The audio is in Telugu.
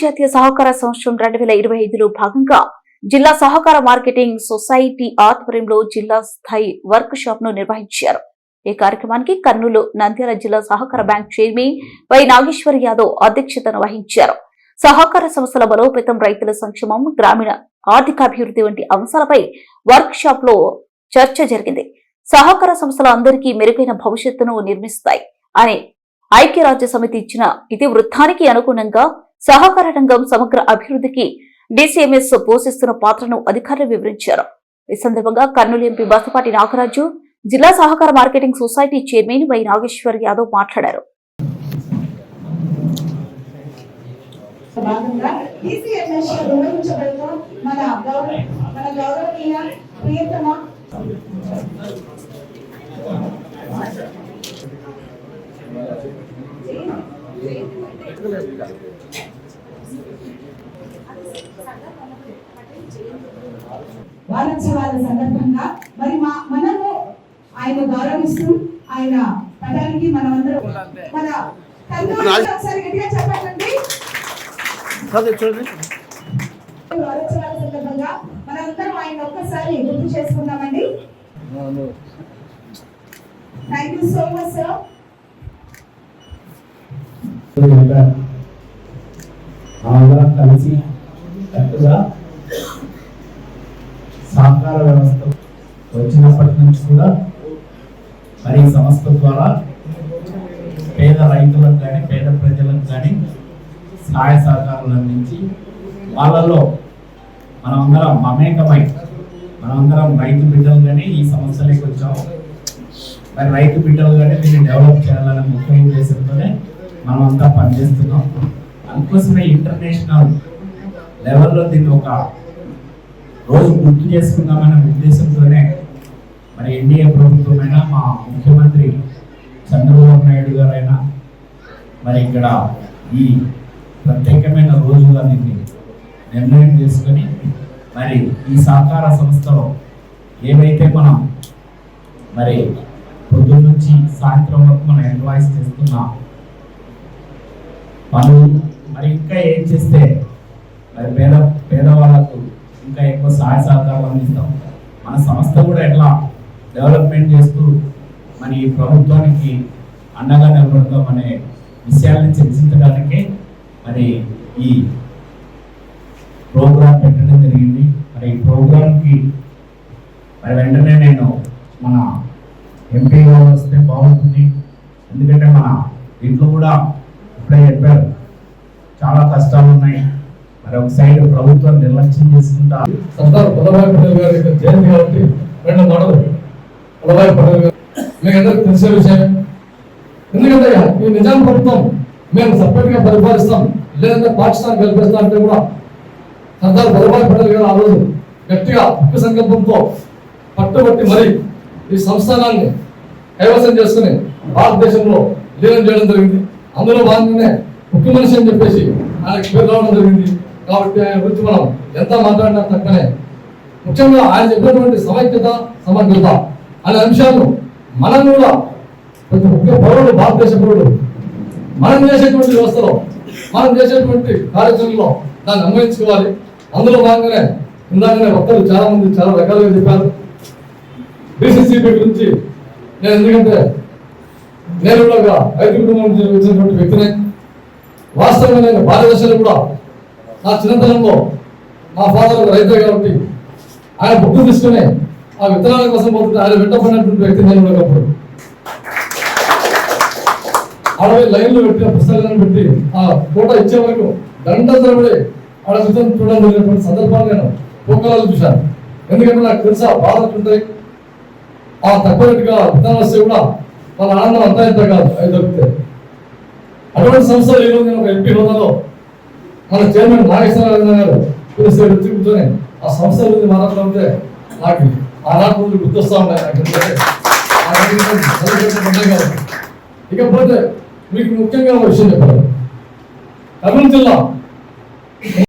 అంతర్జాతీయ సహకార సంవత్సరం రెండు వేల ఇరవై ఐదులో భాగంగా జిల్లా సహకార మార్కెటింగ్ సొసైటీ ఆధ్వర్యంలో జిల్లా స్థాయి వర్క్ షాప్ను నిర్వహించారు. ఈ కార్యక్రమానికి కర్నూలు నంద్యాల జిల్లా సహకార bank chairman Y Nageshwar Yadav అధ్యక్షతను వహించారు. సహకార సంస్థల బలోపేతం రైతుల సంక్షేమం గ్రామీణ ఆర్థికాభివృద్ధి వంటి అంశాలపై వర్క్ షాప్లో చర్చ జరిగింది. సహకార సంస్థలు అందరికీ మెరుగైన భవిష్యత్తును నిర్మిస్తాయి అని ఐక్యరాజ్య సమితి ఇచ్చిన ఇతివృత్తానికి అనుగుణంగా సహకార రంగం సమగ్ర అభివృద్ధికి డిసిఎంఎస్ పోషిస్తున్న పాత్రను అధికారులు వివరించారు. ఈ సందర్భంగా కర్నూలు ఎంపీ బసపాటి నాగరాజు జిల్లా సహకార marketing society chairman Y Nageshwar Yadav మాట్లాడారు. భాగంగా DCMS లో మన గౌరవ మన గౌరవనీయ ప్రియతమ వారోత్సవాల సందర్భంగా మరి మా మనము ఆయన గౌరవిస్తూ ఆయన పదానికి మనమందరం మన ఒకసారి గట్టిగా చెప్పండి. వారోత్సవాల సందర్భంగా మనందరం ఆయన ఒక్కసారి గుర్తు చేసుకుందామండి. Thank you so much sir అందరం కలిసి చక్కగా సహకార వ్యవస్థ వచ్చినప్పటి నుంచి కూడా మరి ఈ సంస్థ ద్వారా పేద రైతులకు కానీ పేద ప్రజలకు కానీ సహాయ సహకారాలు అందించి వాళ్ళలో మనమందరం మమేకమై మనమందరం రైతు బిడ్డలు కానీ ఈ సమస్యలోకి వచ్చాము. మరి రైతు బిడ్డలు కానీ దీన్ని డెవలప్ చేయాలనే ముఖ్య ఉద్దేశంతోనే మనం పనిచేస్తున్నాం. అందుకోసమే ఇంటర్నేషనల్ లెవెల్లో దీన్ని ఒక రోజు గుర్తు చేసుకుందామనే ఉద్దేశంతోనే మరి ఎన్డీఏ ప్రభుత్వమైనా మా ముఖ్యమంత్రి చంద్రబాబు నాయుడు గారైనా మరి ఇక్కడ ఈ ప్రత్యేకమైన రోజుగా దీన్ని నిర్ణయం చేసుకొని మరి ఈ సహకార సంస్థలో ఏవైతే మనం మరి పొద్దున్న నుంచి సాయంత్రం వరకు మనం ఎంప్లాయీస్ చేస్తున్నా పనులు మరి ఇంకా ఏం చేస్తే మరి పేద పేద సహాయ సహకారాలు అందిస్తాం. మన సంస్థ కూడా ఎట్లా డెవలప్మెంట్ చేస్తూ మరి ఈ ప్రభుత్వానికి అండగా నిలబడతాం అనే విషయాల్ని చర్చించడానికే మరి ఈ ప్రోగ్రాం పెట్టడం జరిగింది. మరి ఈ ప్రోగ్రాంకి మరి వెంటనే నేను మన ఎంపీగా వస్తే బాగుంటుంది. ఎందుకంటే మన ఇంట్లో కూడా ఇప్పుడే చెప్పారు చాలా కష్టాలు ఉన్నాయి. మరి ఒక సైడ్ ప్రభుత్వం నిర్లక్ష్యం చేసుకుంటా. సర్దార్ వల్లభాయ్ పటేల్ గారి యొక్క జయంతి కాబట్టి రెండు మాటలు. వల్లభాయ్ పటేల్ గారు మీకు అందరికి తెలిసే విషయం. ఎందుకంటే ఈ నిజాం ప్రభుత్వం మేము సపరేట్గా పరిపాలిస్తాం లేదంటే పాకిస్తాన్ కల్పిస్తాం అంటే కూడా సర్దార్ వల్లభాయ్ పటేల్ గారు ఆ రోజు గట్టిగా ముఖ్య సంకల్పంతో పట్టుబట్టి మరి ఈ సంస్థానాన్ని కైవసం చేసుకుని భారతదేశంలో లీనం చేయడం జరిగింది. అందులో భాగంగానే ముఖ్య మనిషి అని చెప్పేసి ఆయనకు పేరు రావడం జరిగింది. కాబట్టి గురించి మనం ఎంత మాట్లాడినా తక్కువనే. ముఖ్యంగా ఆయన చెప్పినటువంటి సమైక్యత సమగ్రత అనే అంశాలు మనం కూడా ప్రతి ముఖ్య పౌరుడు భారతదేశ పౌరుడు మనం చేసేటువంటి వ్యవస్థలో మనం చేసేటువంటి కార్యక్రమంలో దాన్ని అన్వయించుకోవాలి. అందులో భాగంగానే ఇందాకనే వక్తలు చాలా మంది చాలా రకాలుగా చెప్పారు. బీసీసీపీ గురించి నేను ఎందుకంటే నేను కూడా ఒక రైతు కుటుంబం నుంచి వచ్చినటువంటి వ్యక్తిని. వాస్తవంగా నేను భారతదేశంలో కూడా నా చిన్నతనంలో మా ఫాదర్ ఒక రైతే కాబట్టి ఆయన బుక్కు తీసుకునే ఆ విత్తనాల కోసం పోతుంటే ఆయన వెంటబడినటువంటి వ్యక్తి నేను కూడా ఒకప్పుడు అరవై లైన్లు పెట్టిన పుస్తకాలను పెట్టి ఆ ఫోటో ఇచ్చే వరకు గంట తరబడి ఆడ విత్తనం చూడడం జరిగినటువంటి సందర్భాలు నేను పోకలాలు చూశాను. ఎందుకంటే నాకు తెలుసా బాధలు ఉంటాయి ఆ తక్కువ రేటుగా విత్తనాలు వస్తే కూడా వాళ్ళ ఆనందం అంతా ఇంత కాదు అవి దొరికితే. అటువంటి సంస్థలు ఈరోజు నేను ఒక ఎంపీ హోదాలో మన చైర్మన్ నాగేశ్వరరావు గారు పిలిస్తే వచ్చి ఆ సంస్థ గురించి మాట్లాడుతుంటే నాకు ఆ నాకు గుర్తొస్తా ఉన్నాయి. నాకు ఇకపోతే మీకు ముఖ్యంగా ఒక విషయం చెప్పాలి. కర్నూలు జిల్లా